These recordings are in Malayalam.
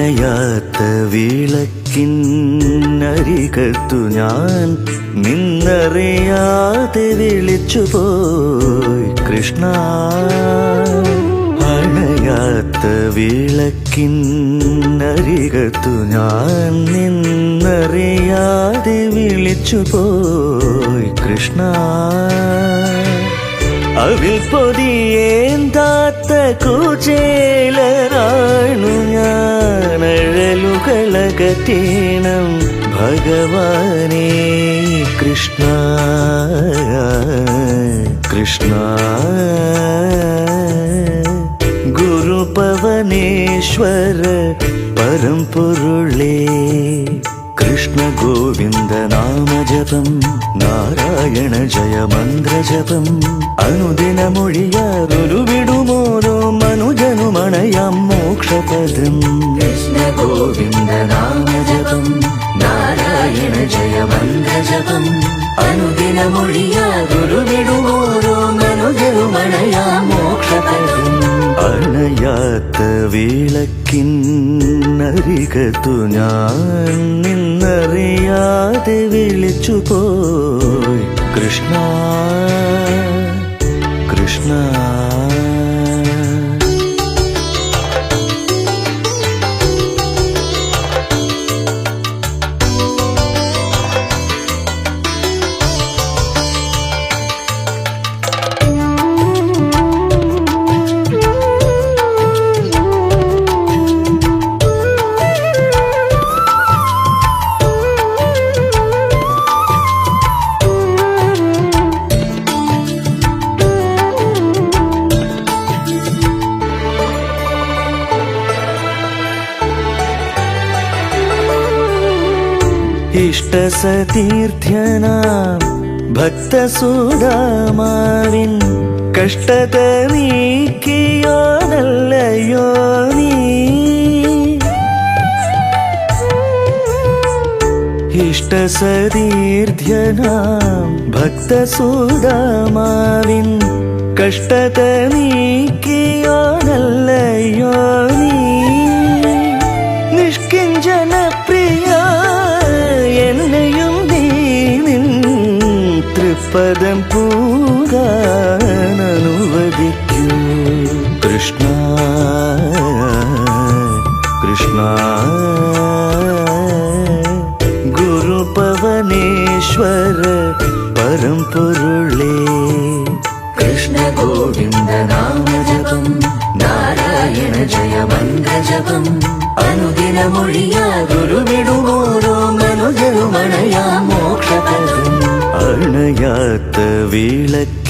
അണയാത്ത വിളക്കിന്നരികത്തു ഞാൻ നിന്നറിയാതെ വിളിച്ചു പോയി കൃഷ്ണ അണയാത്ത വിളക്കിന്നരികത്തു ഞാൻ നിന്നറിയാതെ വിളിച്ചു പോയി കൃഷ്ണ അവിൽ പൊതിയേന്താത്ത ഞാൻ അഴലുകളകറ്റീണം ഭഗവാനേ കൃഷ്ണ കൃഷ്ണ. ഗുരുപവനേശ്വര പരമ്പൊരുളേ കൃഷ്ണ ഗോവിന്ദ നാമജപം നാരായണ ജയ മന്ത്രജപം. അനുദിനമൊഴിയാറൊരു വിടുമോരോ മനുജനുമണയാം മോക്ഷപദം. ഗോവിന്ദ നാമജപം നാരായണ ജയ മന്ത്രജപം ഗുരുവിടുവോരോ വിടുമോരോ മനുജരുമണയാ മോക്ഷപരം അണയാത്ത വിളക്കിന്നരികത്തു ഞാൻ നിന്നറിയാതെ വിളിച്ചു പോയി കൃഷ്ണ കൃഷ്ണ. ഇഷ്ടസതീർത്ഥ്യനാം ഭക്തസുദാമാവിൻ കഷ്ടത നീക്കിയോനല്ലയോ നീ? ഇഷ്ടസതീർത്ഥ്യനാം ഭക്തസുദാമാവിൻ കഷ്ടത നീക്കിയോനല്ലയോ പരമ്പൊരുളേ. കൃഷ്ണ ഗോവിന്ദ നാമജപം നാരായണ ജയ മന്ത്രജപം അനുദിനമൊഴിയാതൊരു ഗുരുവിടുമോരോ മനുജരുമണയാ മോക്ഷപദം അണയാത്ത വിളക്കിന്നരികത്തു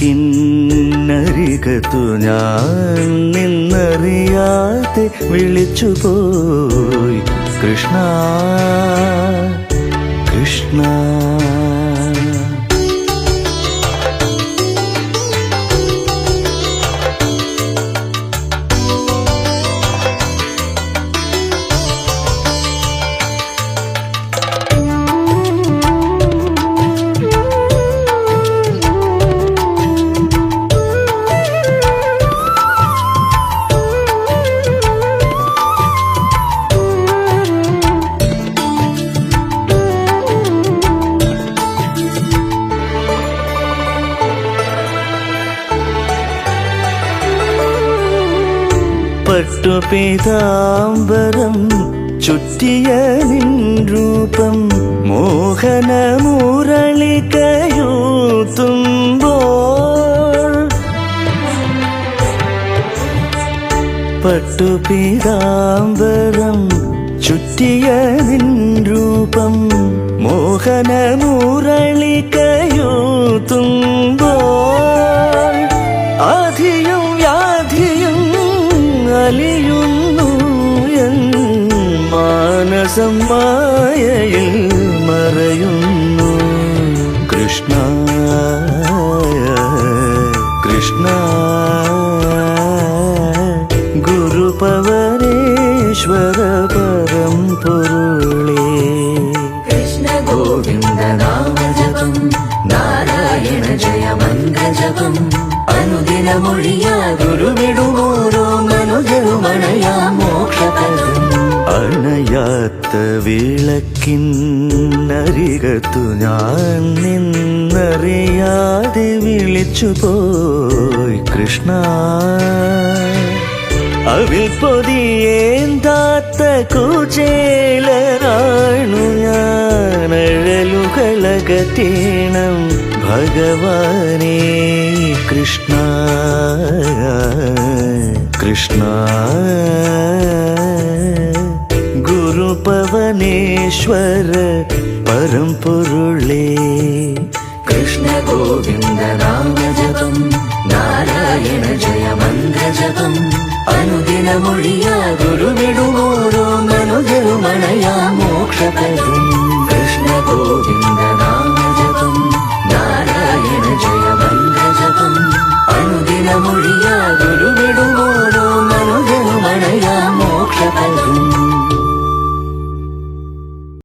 ഞാൻ നിന്നറിയാതെ വിളിച്ചു പോയി കൃഷ്ണ കൃഷ്ണ. പട്ടുപീതാംബരം ചുറ്റിയ നിൻ രൂപം മോഹന മുരളികയൂത്തുമ്പോൾ പട്ടുപീതാംബരം ചുറ്റിയ നിൻ രൂപം മോഹന മുരളികയൂത്തുമ്പോൾ മാനസം മായയിൽ മറയുന്നു. കൃഷ്ണ കൃഷ്ണ ഗുരുപവനേശ്വര പരം പൊരുളേ. കൃഷ്ണ ഗോവിന്ദ നാമജപം നാരായണ ജയ മന്ത്രജപം വിളക്കിന്നരികത്തു ഞാൻ നിന്നറിയാതെ വിളിച്ചു പോയി കൃഷ്ണ. അവിൽ പൊതിയേന്താത്ത കുചേലനാണു ഞാൻ. അഴലുകളകറ്റീണം ഭഗവാനേ കൃഷ്ണ. കൃഷ്ണ. പരമ്പൊരുളേ കൃഷ്ണ ഗോവിന്ദ നാമജപം നാരായണ ജയ മന്ത്രജപം അനുദിനമൊഴി